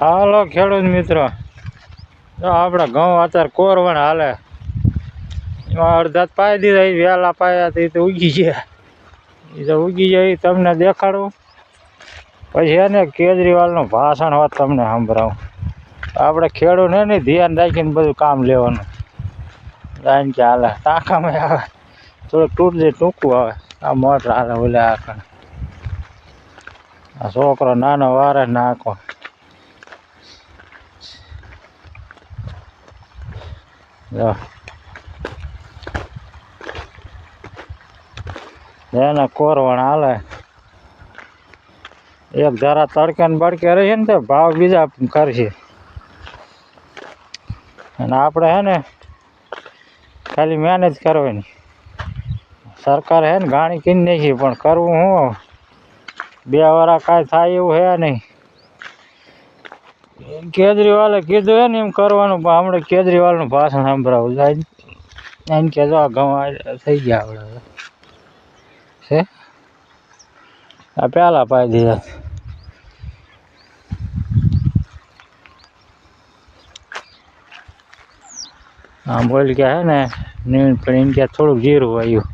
હાલો ખેડૂત મિત્રો. આપણે ઘઉં અત્યારે કોરવણ હાલે. અડધા પાઈ દીધા એ વહેલા પાયા તો એ તો ઉગી ગયા. એ તો ઉગી જાય તમને દેખાડું. પછી એને કેજરીવાલનું ભાષણ હોત તમને સંભળાવું. આપણે ખેડૂત ને ધ્યાન રાખીને બધું કામ લેવાનું. લાઈન કે હાલે, ટાંકામાં આવે. થોડુંક તૂટજે, ટૂંકું આવે. આ મોટર હાલે, ઓલે આ છોકરો નાનો વારે નાખો. એને કોરવણ હાલે એક જરા તડકે ને બડકે રહી ને તો ભાવ બીજા કરશે અને આપણે હે ને ખાલી મહેનત કરવાની સરકાર હે ને ગાણી કીન નાખી પણ કરવું હું બે વારા કાંઈ થાય એવું હે નહીં કેજરીવાલે કીધું એને એમ કરવાનું, પણ હમણાં કેજરીવાલનું ભાષણ સંભળાવું. જાય એમ કહેજો આ ઘઉં થઈ ગયા આપણે છે? આ પહેલાં પાઈ દીધા આમ બોલ કે હે ને નીણ પણ એમ કે થોડુંક જીરું આવ્યું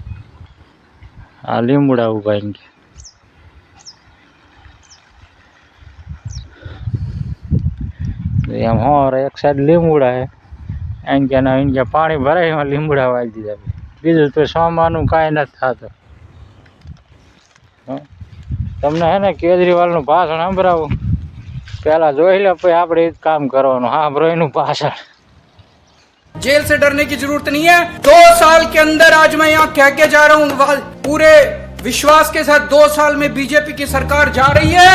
આ લીંબુડા ઊભા એમ કે. એમ હોર એક સાઈડ લીમડા હે એમ કે ના એમ કે પાણી ભરાય એમાં લીમડા વાળી દીધા બીજું તો સોમાનું કાંઈ નથી થતું હં? તમને હે ને કેજરીવાલનું ભાષણ સંભળાવું પહેલાં જોઈ લે પછી આપણે એ જ કામ કરવાનું સાંભળો એનું ભાષણ जेल से डरने की जरूरत नहीं है दो साल के अंदर आज मैं यहाँ कह के जा रहा हूँ वा- पूरे विश्वास के साथ दो साल में बीजेपी की सरकार जा रही है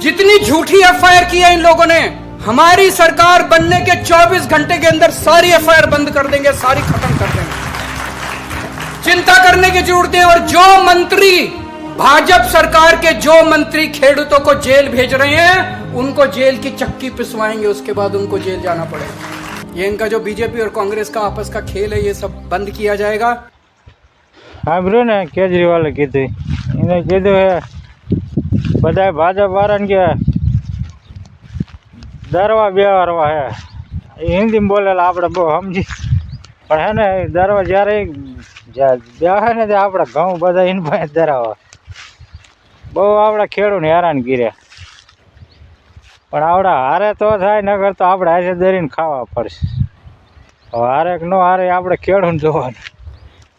जितनी झूठी एफ की है इन लोगों ने हमारी सरकार बनने के 24 घंटे के अंदर सारी एफआईआर बंद कर देंगे, सारी खत्म कर देंगे। चिंता करने की ज़रूरत है और जो मंत्री भाजपा सरकार के जो मंत्री खेडूतों को जेल भेज रहे हैं, उनको जेल की चक्की पिसवाएँगे, उसके बाद उनको जेल जाना पड़ेगा। ये इनका जो बीजेपी और कांग्रेस का आपस का खेल है, ये सब बंद किया जाएगा। ने, केजरीवाल इन्हें बताए भाजपा वारनि खे દરવા બેવારવા હે. એ હિન્દીમાં બોલેલા આપણે બહુ સમજી. પણ હે ને દરવા જ્યારે બેહે ને તે આપણે ઘઉં બધા એને પાસે ધરાવવા બહુ આપણા ખેડૂને હેરાન કર્યા પણ આવડા હારે તો થાય નગર તો આપણે હાથે દરીને ખાવા પડશે. હારે કે ન હારે, આપણે ખેડૂને જોવાનું.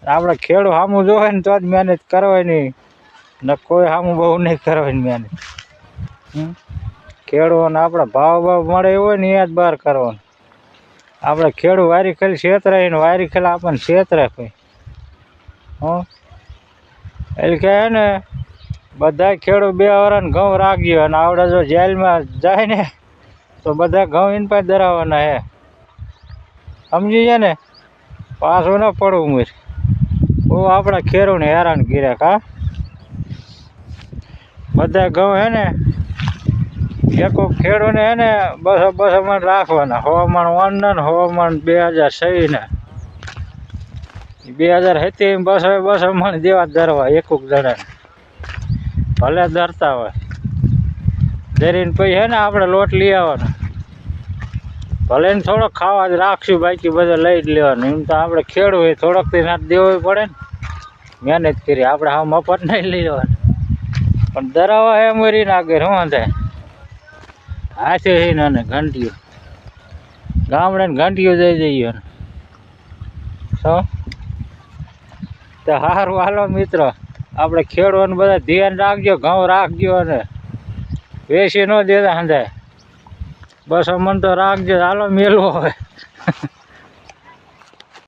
આપણે ખેડૂ સામું જોવે ને તો જ મહેનત કરવાની. ને કોઈ સામું બહુ નહીં કરવાની મહેનત. હમ? ખેડૂતોને આપણે ભાવ ભાવ મળે એવો ને એ જ બહાર કરવાનું. આપણે ખેડૂ વારી ખેલ છેતરાય ને વારી ખેલ આપણને છેતરે કોઈ હં? એટલે કે હે ને, બધા ખેડૂત બે વરાને ઘઉં રાખજો અને આવડે જો જેલમાં જાય ને, તો બધા ઘઉં એને પાસે ધરાવવાના હે. સમજી ગયા ને? પાછું ન પડવું મુર. બહુ આપણા ખેડૂને હેરાન કર્યા હા બધા ઘઉં હે ને એકો ખેડૂને એને બસો બસો મણ રાખવાના. હવામાન વન ને હવામાન બે હજાર છવ્વીસના બે હજાર હતી બસો બસો મણ જેવા ધરવા એકુક જણાને. ભલે ધરતા હોય. ધરીને પછી હે ને આપણે લોટ લઈ આવવાનો. ભલે ને થોડોક ખાવા જ રાખશું, બાકી બધા લઈ જ લેવાનું. એમ તો આપણે ખેડવું હોય થોડોક તો ના દેવો પડે ને. મહેનત કરી, આપણે હા મફત નહીં લઈ લેવાનું. પણ ધરાવા હે, મરી નાખે શું થાય હાથે છે ને ઘંટીઓ ગામડે ઘંટીઓ જઈ જઈએ તો સારું હાલો મિત્રો. આપણે ખેડવાનું બધા ધ્યાન રાખજો, ઘઉં રાખજો અને વેસી ન દેતા સમજાય બસ અમને તો રાખજો, હાલો મેલવો હવે.